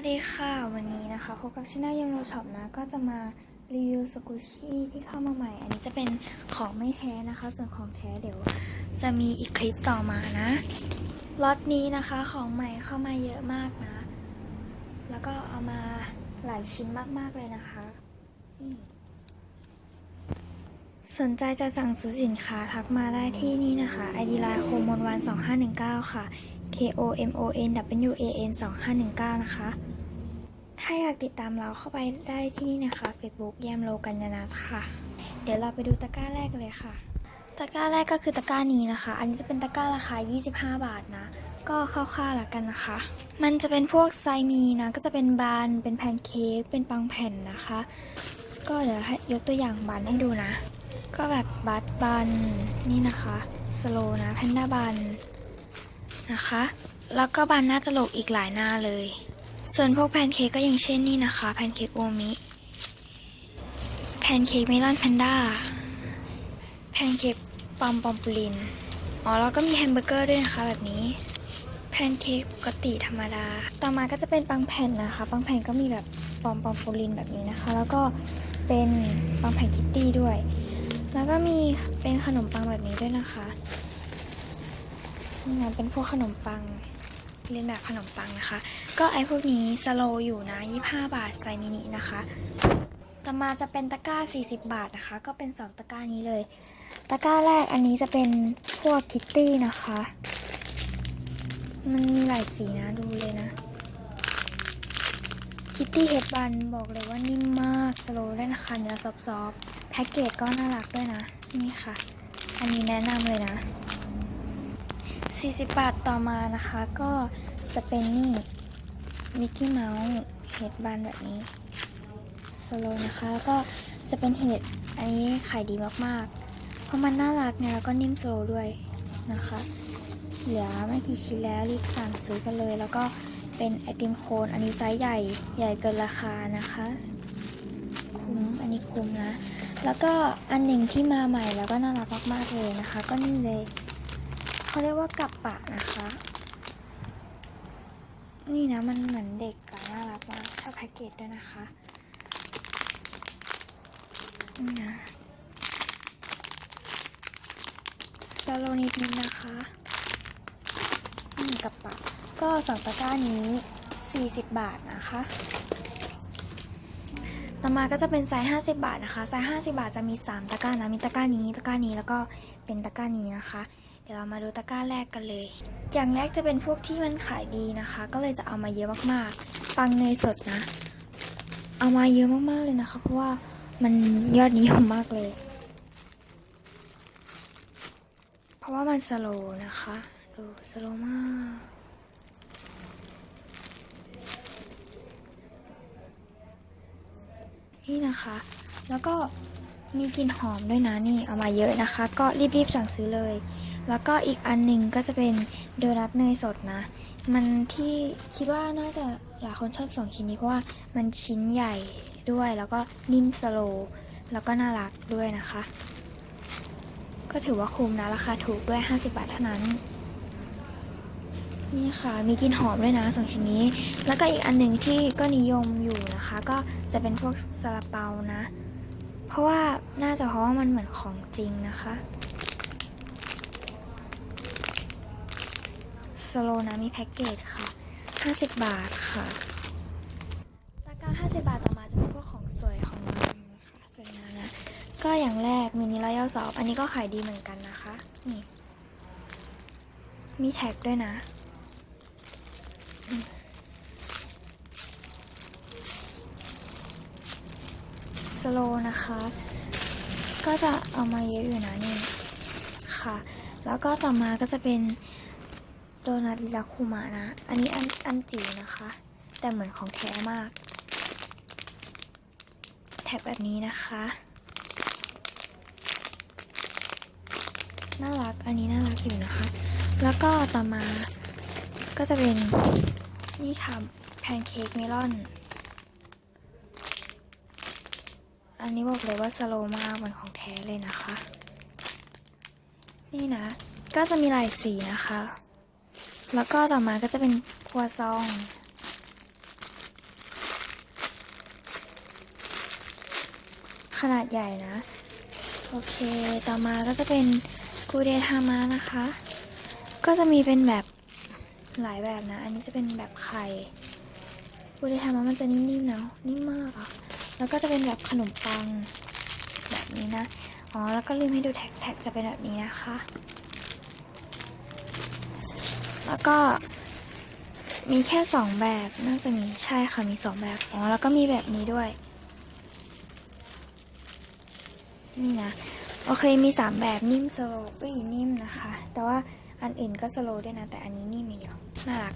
วัสดีค่ะวันนี้นะคะพบกับช anel ยังโรช็อปนะ ก็จะมารีวิวสกูชี่ที่เข้ามาใหม่ อันนี้จะเป็นของไม่แท้นะคะ ส่วนของแท้เดี๋ยวจะมีอีกคลิปต่อมานะล็อตนี้นะคะของใหม่เข้ามาเยอะมากนะ แล้วก็เอามาหลายชิ้นมากๆเลยนะคะ สนใจจะสั่งซื้อสินค้าทักมาได้ที่นี่นะคะ ID line โคมนวัน2519 ค่ะ K O M O N W A N 2519 นะคะ ถ้าอยากติดตามเราเข้าไปได้ที่นี่นะคะ Facebook แยมโลกัญญานัทค่ะ เดี๋ยวเราไปดูตะกร้าแรกเลยค่ะ ตะกร้าแรกก็คือตะกร้านี้นะคะ อันนี้จะเป็นตะกร้าราคา 25 บาทนะ ก็คร่าวๆละกันนะคะ มันจะเป็นพวกไซมีนะ ก็จะเป็นบาน เป็นแพนเค้ก เป็นปังแผ่นนะคะ ก็เดี๋ยวให้ยกตัวอย่างบันให้ดูนะ ก็แบบบัตบันนี่นะคะ สโลนะ แพนด้าบัน นะคะ แล้วก็บานหน้าตลกอีกหลายหน้าเลย ส่วนพวกแพนเค้กก็ย่างเช่นนี่นะคะแพนเค้กโอมิ แพนเค้กเมลอนแพนด้า แพนเค้กปอมปอมปูลิน อ๋อแล้วก็มีแฮมเบอร์เกอร์ด้วยนะคะแบบนี้ แพนเค้กปกติธรรมดา ต่อมาก็จะเป็นปังแผ่นนะคะ ปังแผ่นก็มีแบบปอมปอมปูลินแบบนี้นะคะ แล้วก็เป็นปังแผ่นคิตตี้ด้วย แล้วก็มีเป็นขนมปังแบบนี้ด้วยนะคะ นี่นเป็นพวกขนมปังเรียนแบบขนมปังนะคะ ก็ไอพวกนี้สโลอยู่นะ 25 บาทไซมินินะคะ ต่อมาจะเป็นตะกร้า 40 บาทนะคะ ก็เป็น 2 ตะกร้านี้เลย ตะกร้าแรกอันนี้จะเป็นพวกคิตตี้นะคะ มันมีหลายสีนะดูเลยนะ คิตตี้เฮดบันบอกเลยว่านิ่มมากสโลได้นะคะเนื้อซอฟๆแพ็กเกจก็น่ารักด้วยนะ นี่ค่ะ อันนี้แนะนำเลยนะ 40 บาทต่อมานะคะ ก็จะเป็นนี่มิกกี้เมาส์เฮดบันแบบนี้สโลนะคะแล้วก็จะเป็นเห็ดอันนี้ขายดีมากๆ เพราะมันน่ารักเนี่ยแล้วก็นิ่มสโลด้วยนะคะ เหลือไม่กี่ชิ้นแล้วรีบสั่งซื้อกันเลย แล้วก็เป็นไอติมโคนอันนี้ไซส์ใหญ่ใหญ่เกินราคานะคะคุ้มอันนี้คุ้มนะ แล้วก็อันหนึ่งที่มาใหม่แล้วก็น่ารักมากๆเลยนะคะ ก็นี่เลย เขาเรียกว่ากับปะนะคะ นี่นะมันเหมือนเด็กอะน่ารักมากชอบแพ็กเกจด้วยนะคะนี่นะสโลนิดนึงนะคะนี่กับปะก็สองตะกร้านี้ 40 บาทนะคะต่อมาก็จะเป็นไซส์50 บาทนะคะ ไซส์50 บาทจะมี 3 ตะกร้านะ มีตะกร้านี้ ตะกร้านี้ แล้วก็เป็นตะกร้านี้นะคะ ดี๋ยวเรามาดูตะกร้าแรกกันเลย อย่างแรกจะเป็นพวกที่มันขายดีนะคะ ก็เลยจะเอามาเยอะมากๆ ปังเนยสดนะ เอามาเยอะมากๆเลยนะคะ เพราะว่ามันยอดนิยมมากเลย เพราะว่ามันสโลนะคะ ดูสโลมากนี่นะคะ แล้วก็มีกลิ่นหอมด้วยนะนี่เอามาเยอะนะคะ ก็รีบๆสั่งซื้อเลย แล้วก็อีกอันหนึ่งก็จะเป็นโดนัทเนยสดนะ มันที่คิดว่าน่าจะหลายคนชอบสองชิ้นนี้เพราะว่ามันชิ้นใหญ่ด้วยแล้วก็นิ่มสโลแล้วก็น่ารักด้วยนะคะ ก็ถือว่าคุ้มนะราคาถูกด้วย 50 บาทเท่านั้น นี่ค่ะมีกลิ่นหอมด้วยนะสองชิ้นนี้ แล้วก็อีกอันหนึ่งที่ก็นิยมอยู่นะคะ ก็จะเป็นพวกซาลาเปานะ เพราะว่าน่าจะเพราะว่ามันเหมือนของจริงนะคะ สโลนะมีแพ็กเกจค่ะ 50 บาทค่ะตะกร้า50 บาทต่อมาจะเป็นพวกของสวยของงามนะคะสวยงามนะ ก็อย่างแรกมินิรอยัลซอฟอันนี้ก็ขายดีเหมือนกันนะคะ นี่ มีแท็กด้วยนะสโลนะคะ ก็จะเอามาเยอะอยู่นะนี่ค่ะ แล้วก็ต่อมาก็จะเป็น ดนัทลิลาคุมะนะ อันนี้อันอันจิ๋วนะคะ แต่เหมือนของแท้มาก แท็กแบบนี้นะคะ น่ารัก อันนี้น่ารักอยู่นะคะ แล้วก็ต่อมาก็จะเป็นนี่ค่ะแพนเค้กเมลอน อันนี้บอกเลยว่าสโลมากเหมือนของแท้เลยนะคะ นี่นะ ก็จะมีหลายสีนะคะ แล้วก็ต่อมาก็จะเป็นครัวซอง ขนาดใหญ่นะ โอเค ต่อมาก็จะเป็นกูเดทามานะคะ ก็จะมีเป็นแบบหลายแบบนะ อันนี้จะเป็นแบบไข่กูเดทามามันจะนิ่มๆเนาะนิ่มมากอะ่ะ แล้วก็จะเป็นแบบขนมปังแบบนี้นะ อ๋อ แล้วก็ลืมให้ดูแท็กแท็กจะเป็นแบบนี้นะคะ แล้วก็มีแค่สองแบบน่าจะมีใช่ค่ะมีสองแบบอ๋อแล้วก็มีแบบนี้ด้วย นี่นะโอเคมีสามแบบนิ่มสโลว์อ้ยนิ่มนะคะ แต่ว่าอันอื่นก็สโลว์ด้วยนะ แต่อันนี้นิ่มอย่างเดียวน่ารัก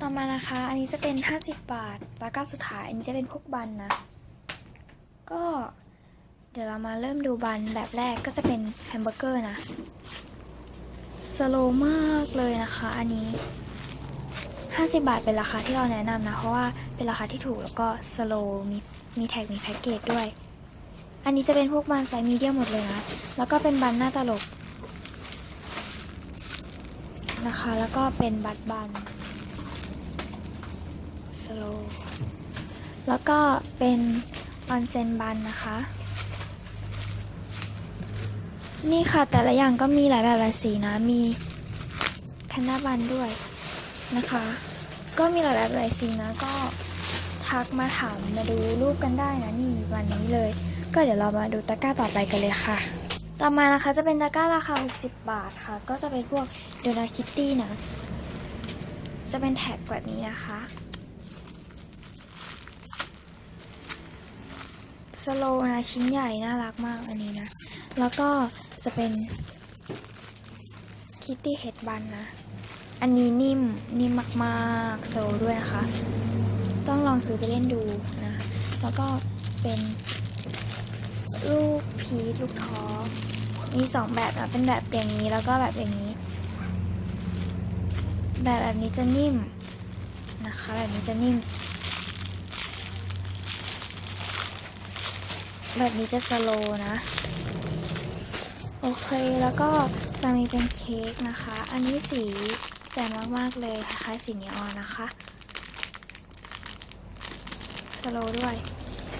ต่อมานะคะ อันนี้จะเป็น 50 บาทตะกร้าสุดท้ายอันนี้จะเป็นพวกบันนะ ก็เดี๋ยวเรามาเริ่มดูบันแบบแรกก็จะเป็นแฮมเบอร์เกอร์นะ สโลมากเลยนะคะ อันนี้ 50 บาทเป็นราคาที่เราแนะนำนะ เพราะว่าเป็นราคาที่ถูกแล้วก็สโลมีมีแท็กมีแพ็กเกจด้วย อันนี้จะเป็นพวกบันไซส์มีเดียมหมดเลยนะ แล้วก็เป็นบันหน้าตลกนะคะ แล้วก็เป็นบัตบันสโลแล้วก็เป็นออนเซนบันนะคะ นี่ค่ะแต่ละอย่างก็มีหลายแบบหลายสีนะ มีแพนด้าบันด้วยนะคะ ก็มีหลายแบบหลายสีนะก็ทักมาถามมาดูรูปกันได้นะนี่วันนี้เลย ก็เดี๋ยวเรามาดูตะกร้าต่อไปกันเลยค่ะ ต่อมานะคะจะเป็นตะกร้าราคา 60 บาทค่ะ ก็จะเป็นพวกโดนาคิตตี้นะ จะเป็นแท็กแบบนี้นะคะสโลนะชิ้นใหญ่น่ารักมากอันนี้นะ แล้วก็ จะเป็นคิตตี้เฮดบันนะ อันนี้นิ่ม นิ่มมากๆโซด้วยนะคะ ต้องลองซื้อไปเล่นดูนะ แล้วก็เป็นลูกพีชลูกท้อมีสองแบบนะเป็นแบบอย่างนี้แล้วก็แบบอย่างนี้ แบบแบบนี้จะนิ่มนะคะ แบบนี้จะนิ่ม แบบนี้จะสโลนะ โอเค แล้วก็จะมีเป็นเค้กนะคะ อันนี้สีแจ่มมากๆเลยคล้ายๆสีนีออนนะคะสโลด้วย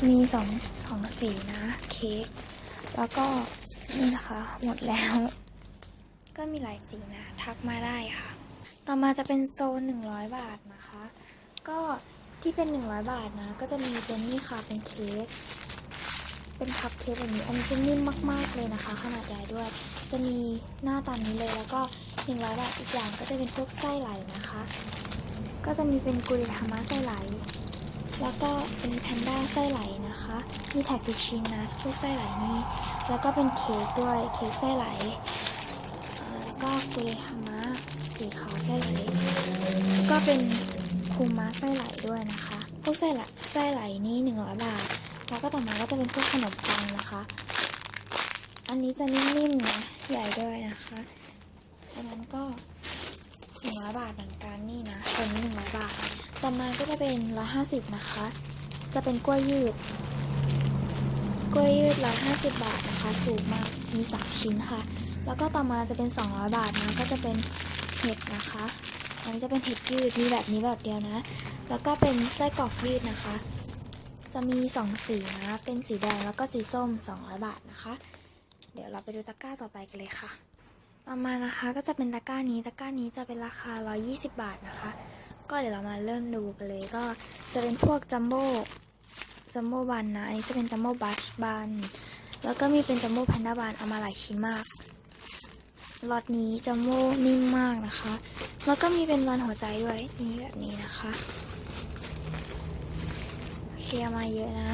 มีสองสองสีนะเค้ก แล้วก็นี่นะคะ หมดแล้ว ก็มีหลายสีนะ ทักมาได้ค่ะ ต่อมาจะเป็นโซน 100 บาทนะคะ ก็ที่เป็น 100 บาทนะ ก็จะมีเป็นนี่ค่ะ เป็นเค้ก เป็นคัพเค้กแบบนี้อันนี้จะนิ่มมาก ๆ เลยนะคะ ขนาดใหญ่ด้วย จะมีหน้าตามนี้เลยแล้วก็100บาทอีกอย่างก็จะเป็นพวกไส้ไหลนะคะ ก็จะมีเป็นกุริทามะไส้ไหล แล้วก็เป็นแพนด้าไส้ไหลนะคะ มีแท็กทุกชิ้นนะพวกไส้ไหลนี่แล้วก็เป็นเค้กด้วยเค้กไส้ไหลแล้วก็กุริทามะสีขาวไส้ไหลก็เป็นคูมะไส้ไหลด้วยนะคะ พวกไส้ไหลไส้ไหลนี่100บาท แล้วก็ต่อมาก็จะเป็นพวกขนมปังนะคะ อันนี้จะนิ่มๆนะใหญ่ด้วยนะคะอันนั้นก็หนึ่งร้อยบาทเหมือนกันนี่นะตัวนี้หนึ่งร้อยบาท ต่อมาก็จะเป็นร้อยห้าสิบนะคะ จะเป็นกล้วยยืด กล้วยยืดร้อยห้าสิบบาทนะคะ ถูกมากมีสามชิ้นค่ะ แล้วก็ต่อมาจะเป็นสองร้อยบาทนะก็จะเป็นเห็ดนะคะ อันนี้จะเป็นเห็ดยืดมีแบบนี้แบบเดียวนะ แล้วก็เป็นไส้กรอกยืดนะคะ จะมีสองสีนะ เป็นสีแดงแล้วก็สีส้ม 200 บาทนะคะ เดี๋ยวเราไปดูตะกร้าต่อไปกันเลยค่ะ ต่อมานะคะก็จะเป็นตะกร้านี้ ตะกร้านี้จะเป็นราคา 120 บาทนะคะ ก็เดี๋ยวเรามาเริ่มดูกันเลยก็จะเป็นพวกจัมโบ้จัมโบ้บันนะ อันนี้จะเป็นจัมโบ้บัชบัน แล้วก็มีเป็นจัมโบ้แพนด้าบันเอามาหลายชิ้นมากล็อตนี้จัมโบ้นิ่มมากนะคะ แล้วก็มีเป็นวันหัวใจด้วย นี่แบบนี้นะคะ เคลียร์มาเยอะนะ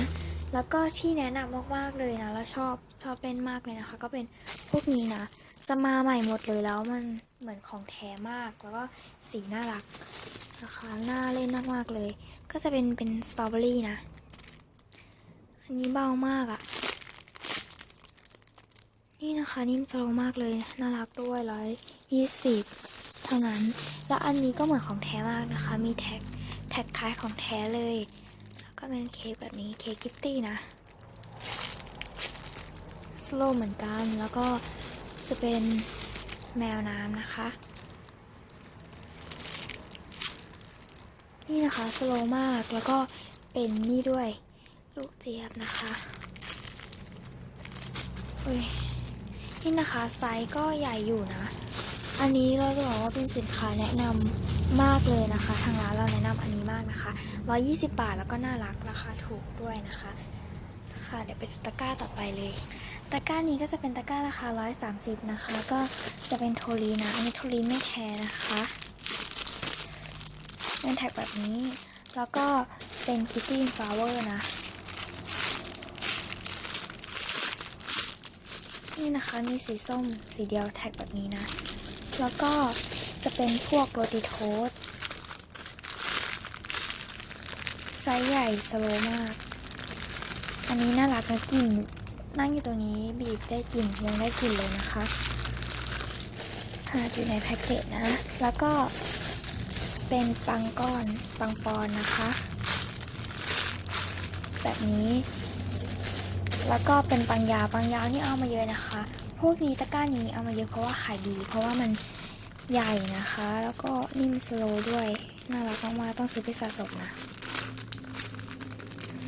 แล้วก็ที่แนะนำมากๆเลยนะ แล้วชอบชอบเล่นมากเลยนะคะ ก็เป็นพวกนี้นะ จะมาใหม่หมดเลยแล้วมันเหมือนของแท้มาก แล้วก็สีน่ารักนะคะน่าเล่นมากๆเลย ก็จะเป็นเป็นสตรอเบอรี่นะ อันนี้เบามากอะ่ะ นี่นะคะนิ่มโลมากเลย น่ารักด้วยร้อยยี่สิบเท่านั้น แล้วอันนี้ก็เหมือนของแท้มากนะคะ มีแท็กแท็กคล้ายของแท้เลย ก็เป็นเค้กแบบนี้เค้กกิตตี้นะสโลเหมือนกันแล้วก็จะเป็นแมวน้ำนะคะ นี่นะคะสโลมากแล้วก็เป็นนี่ด้วยลูกเจี๊ยบนะคะอุ้ยนี่นะคะไซส์ก็ใหญ่อยู่นะ อันนี้เราจะบอกว่าเป็นสินค้าแนะนำ มากเลยนะคะ ทางร้านเราแนะนำอันนี้มากนะคะ120 บาทแล้วก็น่ารักราคาถูกด้วยนะคะ ค่ะเดี๋ยวไปดูตะกร้าต่อไปเลย ตะกร้านี้ก็จะเป็นตะกร้าราคา 130 นะคะ ก็จะเป็นโทลีนะ อันนี้โทลีไม่แคร์นะคะเป็นแท็กแบบนี้ แล้วก็เป็น Kitty Flower นะ นี่นะคะมีสีส้มสีเดียวแท็กแบบนี้นะ แล้วก็ จะเป็นพวกโรติโทสไซส์ใหญ่สโลมาก อันนี้น่ารักนะกลิ่นนั่งอยู่ตรงนี้บีบได้กลิ่นยังได้กลิ่นเลยนะคะขนาอยู่ในแพ็กเกจนะ แล้วก็เป็นปังก้อนปังปอนนะคะ แบบนี้ แล้วก็เป็นปังยาวปังยาวนี่เอามาเยอะนะคะ พวกนี้ตะกร้านี้เอามาเยอะเพราะว่าขายดี เพราะว่ามัน ใหญ่นะคะ แล้วก็นิ่มสโลด้วย น่ารักมากๆต้องซื้อไปสะสมนะ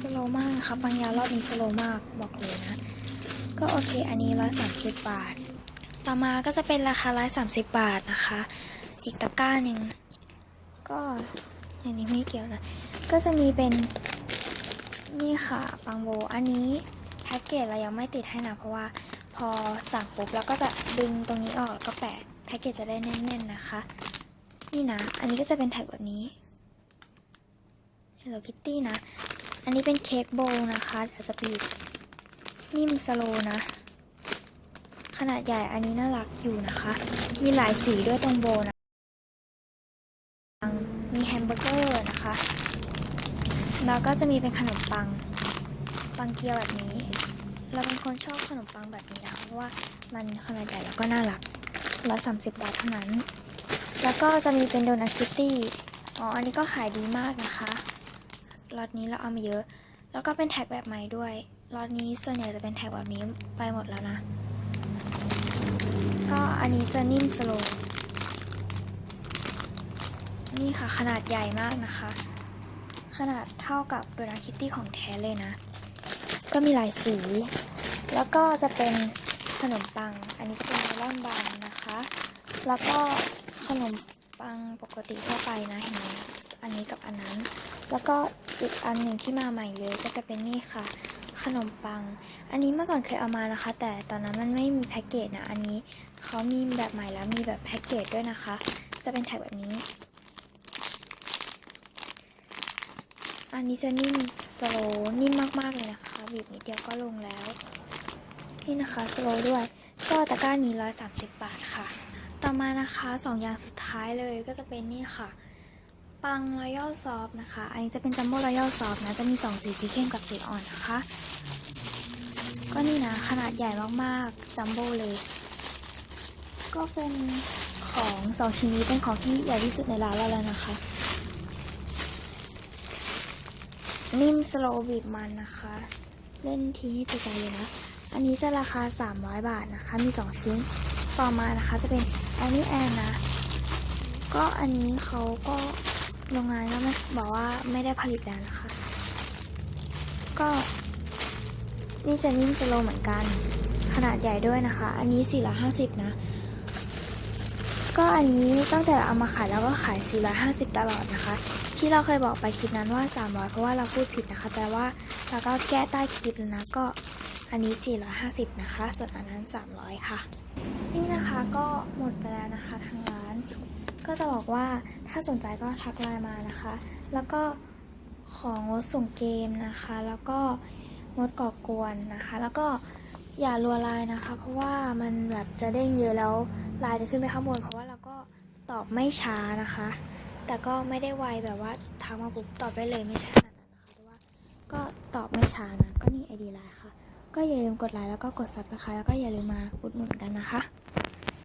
สโลมากนะคะปังยารอบนี้สโลมากบอกเลยนะ ก็โอเค อันนี้130บาท ต่อมาก็จะเป็นราคา130บบาทนะคะ อีกตะกร้าหนึ่งก็อันนี้ไม่เกี่ยวนะ ก็จะมีเป็นนี่ค่ะปังโบ อันนี้แพ็กเกจเรายังไม่ติดให้นะเพราะว่าพอสั่งปุ๊บแล้วก็จะดึงตรงนี้ออกแล้วก็แปะ พ็กเกจจะได้แน่นๆนะคะ นี่นะ อันนี้ก็จะเป็นแท็กแบบนี้ Hello Kitty นะ อันนี้เป็นเค้กโบว์นะคะเดี๋ยวจะบีบนิ่มสโลนะ ขนาดใหญ่อันนี้น่ารักอยู่นะคะ มีหลายสีด้วยตรงโบว์นะ มีแฮมเบอร์เกอร์นะคะ แล้วก็จะมีเป็นขนมปัง ปังเกียวแบบนี้ เราเป็นคนชอบขนมปังแบบนี้นะเพราะว่ามันขนาดใหญ่แล้วก็น่ารัก ร้อยสามสิบบาทเท่านั้น แล้วก็จะมีเป็นโดนัทคิตตี้ อ๋อ อันนี้ก็ขายดีมากนะคะล็อตนี้เราเอามาเยอะ แล้วก็เป็นแท็กแบบใหม่ด้วยล็อตนี้ส่วนใหญ่จะเป็นแท็กแบบนี้ไปหมดแล้วนะ ก็อันนี้จะนิ่มสโลว์นี่ค่ะขนาดใหญ่มากนะคะ ขนาดเท่ากับโดนัทคิตตี้ของแท้เลยนะ ก็มีหลายสี แล้วก็จะเป็นขนมปัง อันนี้จะเป็นเมลอนบานน แล้วก็ขนมปังปกติทั่วไปนะเห็นไหมอันนี้กับอันนั้น แล้วก็อีกอันหนึ่งที่มาใหม่เลยก็จะเป็นนี่ค่ะ ขนมปัง อันนี้เมื่อก่อนเคยเอามานะคะ แต่ตอนนั้นมันไม่มีแพ็กเกจนะ อันนี้เขามีแบบใหม่แล้วมีแบบแพ็กเกจด้วยนะคะ จะเป็นแท็กแบบนี้ อันนี้จะนิ่มสโลนิ่มมากๆเลยนะคะบีบนิดเดียวก็ลงแล้ว นี่นะคะสโลด้วย ก็ตะกร้านี้130 บาทค่ะ ต่อมานะคะสองอย่างสุดท้ายเลยก็จะเป็นนี่ค่ะ ปังรอยัลซอฟนะคะ อันนี้จะเป็นจัมโบ้รอยัลซอฟนะ จะมีสองสีสีเข้มกับสีอ่อนนะคะ ก็นี่นะ ขนาดใหญ่มากๆ จัมโบ้เลย ก็เป็นของสองชิ้นนี้เป็นของที่ใหญ่ที่สุดในร้านเราแล้วนะคะ นิ่มสโลว์บีบมันนะคะ เล่นทีนี่ติดใจเลยนะ อันนี้จะราคา 300 บาทนะคะ มี 2 ชิ้น ต่อมานะคะจะเป็น อันนี้แอนนะ ก็อันนี้เขาก็โรงงานก็ไม่บอกว่าไม่ได้ผลิตแล้วนะคะ ก็นี่จะนิ่มสโลเหมือนกัน ขนาดใหญ่ด้วยนะคะ อันนี้450นะ ก็อันนี้ตั้งแต่เอามาขายแล้วก็ขาย450ตลอดนะคะ ที่เราเคยบอกไปคลิปนั้นว่า300เพราะว่าเราพูดผิดนะคะ แต่ว่าเราก็แก้ใต้คลิปแล้วนะก็ อันนี้ 450 นะคะ ส่วนอันนั้น 300 ค่ะ นี่นะคะก็หมดไปแล้วนะคะทางร้าน ก็จะบอกว่าถ้าสนใจก็ทักไลน์มานะคะ แล้วก็ของงดส่งเกมนะคะ แล้วก็งดก่อกวนนะคะ แล้วก็อย่ารัวไลน์นะคะ เพราะว่ามันแบบจะเด้งเยอะแล้วไลน์จะขึ้นไปข้างบนเพราะว่าเราก็ตอบไม่ช้านะคะ แต่ก็ไม่ได้ไวแบบว่าทักมาปุ๊บตอบได้เลยไม่ใช่ขนาดนั้นนะคะแต่ว่าก็ตอบไม่ช้านะ ก็นี่ไอดีไลน์ค่ะ ก็อย่าลืมกดไลค์แล้วก็กด subscribe แล้วก็อย่าลืมมาอุดหนุนกันนะคะ